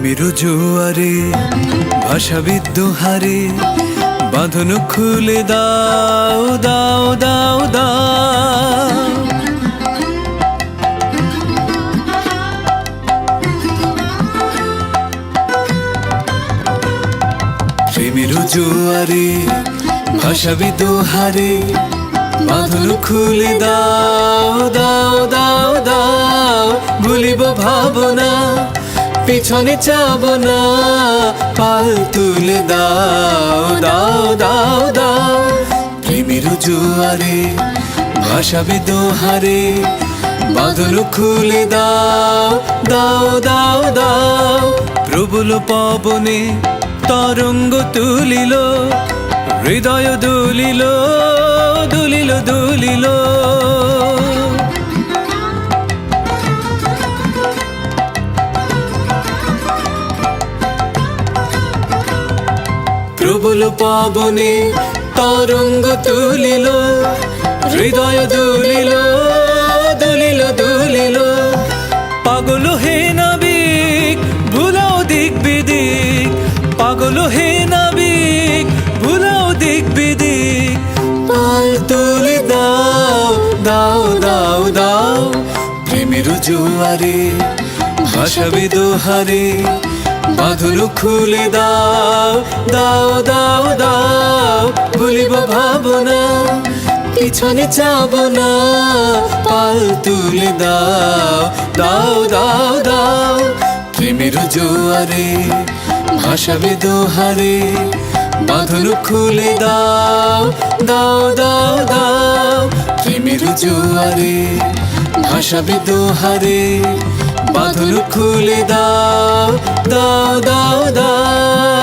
প্রেমের জোয়ারে ভাষা বিদ্যুহারে বাঁধন খুলে দাও দাও দাও দাও। প্রেমের জোয়ারে ভাষা বিদ্যুহারে বাঁধন খুলে দাও দাও দাও দাও, ভুলিব ভাবনা। পিছনে চাব না পাল তুলে দাও দাও দাও দাও। প্রেমের জোয়ারে ভাষা বিদোহারে বাঁধন খুলে দাও দাও দাও দাও। প্রবল পবনে তরঙ্গ তুলিল, হৃদয় দুলিল দুলিল দুলিল। প্রবল পাবনে তরঙ্গ তুলিল, হৃদয় দুলিল দুলিল দুলিল। পাগল হে নাবিক, ভুলাও দিক বিদিক পাগল হে নাবিক, ভুলাও দিক বিদিক পাল তুলে দাও দাও দাও দাও। প্রেমের জোয়ারে, ভাসাবি দোহারে বাঁধন খুলে দাও দাও দাও দাও, ভুলিব ভাবনা, পিছনে যাব না পাল তুলে দাও দাও দাও দাও, প্রেমের জোয়ারে, ভাসাবে দোহারে বাঁধন খুলে দাও দাও দাও দাও, প্রেমের জোয়ারে, ভাসাবে দোহারে বাঁধন খুলে দাও। দাও দাও দাও।